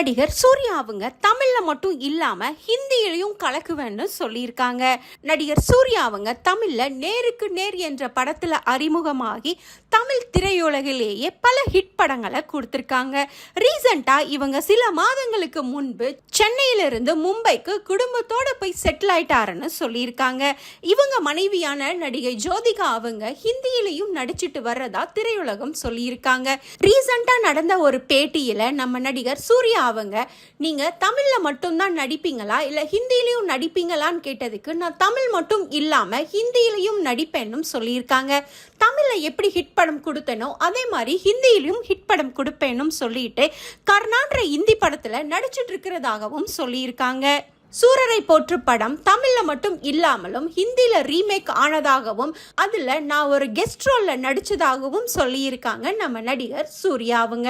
நடிகர் சூர்யா அவங்க தமிழ்ல மட்டும் இல்லாம ஹிந்தியிலையும் கலக்குவேன்னு சொல்லியிருக்காங்க. நடிகர் சூர்யா அவங்க தமிழ்ல நேருக்கு நேர் என்ற படத்துல அறிமுகமாகி தமிழ் திரையுலகிலேயே பல ஹிட் படங்களை கொடுத்துருக்காங்க. ரீசண்டா இவங்க சில மாதங்களுக்கு முன்பு சென்னையிலிருந்து மும்பைக்கு குடும்பத்தோட போய் செட்டில் ஆயிட்டாருன்னு சொல்லியிருக்காங்க. இவங்க மனைவியான நடிகை ஜோதிகா அவங்க ஹிந்தியிலையும் நடிச்சிட்டு வர்றதா திரையுலகம் சொல்லியிருக்காங்க. ரீசண்டா நடந்த ஒரு பேட்டியில நம்ம நடிகர் சூர்யா அவங்க நீங்க தமிழில் மட்டும்தான் நடிப்பீங்களா? இல்லை ஹிந்திலையும் நடிப்பீங்களான்னு கேட்டதுக்கு நான் தமிழ் மட்டும் இல்லாமல் ஹிந்தியிலையும் நடிப்பேன்னு சொல்லியிருக்காங்க. தமிழில் எப்படி ஹிட் படம் கொடுத்தனோ அதே மாதிரி ஹிந்தியிலையும் ஹிட் படம் கொடுப்பேனும் சொல்லிட்டு கர்நாடக இந்தி படத்தில் நடிச்சிட்டு இருக்கிறதாகவும் சொல்லியிருக்காங்க. சூரரை போற்று படம் தமிழில் மட்டும் இல்லாமலும் ஹிந்தியில் ரீமேக் ஆனதாகவும் அதில் நான் ஒரு கெஸ்ட் ரோலில் நடித்ததாகவும் சொல்லியிருக்காங்க நம்ம நடிகர் சூர்யா அவங்க.